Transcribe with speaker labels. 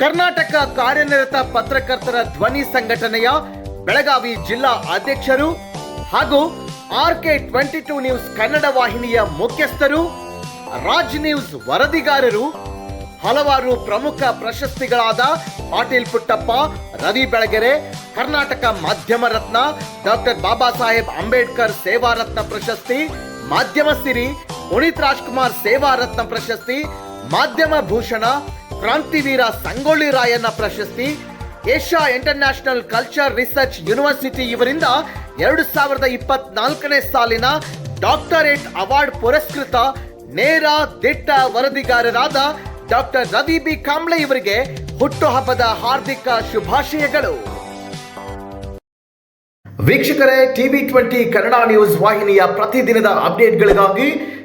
Speaker 1: ಕರ್ನಾಟಕ ಕಾರ್ಯನಿರತ ಪತ್ರಕರ್ತರ ಧ್ವನಿ ಸಂಘಟನೆಯ ಬೆಳಗಾವಿ ಜಿಲ್ಲಾ ಅಧ್ಯಕ್ಷರು ಹಾಗೂ R K twenty two news Kannada ವಾಹಿನಿಯ ಮುಖ್ಯಸ್ಥರು, ರಾಜ್ ನ್ಯೂಸ್ ವರದಿಗಾರರು, ಹಲವಾರು ಪ್ರಮುಖ ಪ್ರಶಸ್ತಿಗಳಾದ ಪಾಟೀಲ್ ಪುಟ್ಟಪ್ಪ ರವಿ ಬೆಳಗೆರೆ, ಕರ್ನಾಟಕ ಮಾಧ್ಯಮ ರತ್ನ, ಡಾಕ್ಟರ್ ಬಾಬಾ ಸಾಹೇಬ್ ಅಂಬೇಡ್ಕರ್ ಸೇವಾ ರತ್ನ ಪ್ರಶಸ್ತಿ, ಮಾಧ್ಯಮ ಸಿರಿ, ಪುನೀತ್ ರಾಜ್ಕುಮಾರ್ ಸೇವಾ ರತ್ನ ಪ್ರಶಸ್ತಿ, ಮಾಧ್ಯಮ ಭೂಷಣ ಕ್ರಾಂತಿವೀರ ಸಂಗೊಳ್ಳಿ ರಾಯಣ್ಣ ಪ್ರಶಸ್ತಿ, Asia international culture research university ಇವರಿಂದ ಎರಡು ಸಾವಿರದ ಇಪ್ಪತ್ನಾಲ್ಕನೇ ಸಾಲಿನ ಡಾಕ್ಟರೇಟ್ ಅವಾರ್ಡ್ ಪುರಸ್ಕೃತ ನೇರ ದಿಟ್ಟ ವರದಿಗಾರರಾದ ಡಾಕ್ಟರ್ ರವಿ ಬಿ ಕಾಂಬ್ಳೆ ಇವರಿಗೆ ಹುಟ್ಟುಹಬ್ಬದ ಹಾರ್ದಿಕ ಶುಭಾಶಯಗಳು. ವೀಕ್ಷಕರೇ, ಟಿವಿ ಟ್ವೆಂಟಿ ಕನ್ನಡ ನ್ಯೂಸ್ ವಾಹಿನಿಯ ಪ್ರತಿದಿನದ ಅಪ್ಡೇಟ್ಗಳಿಗಾಗಿ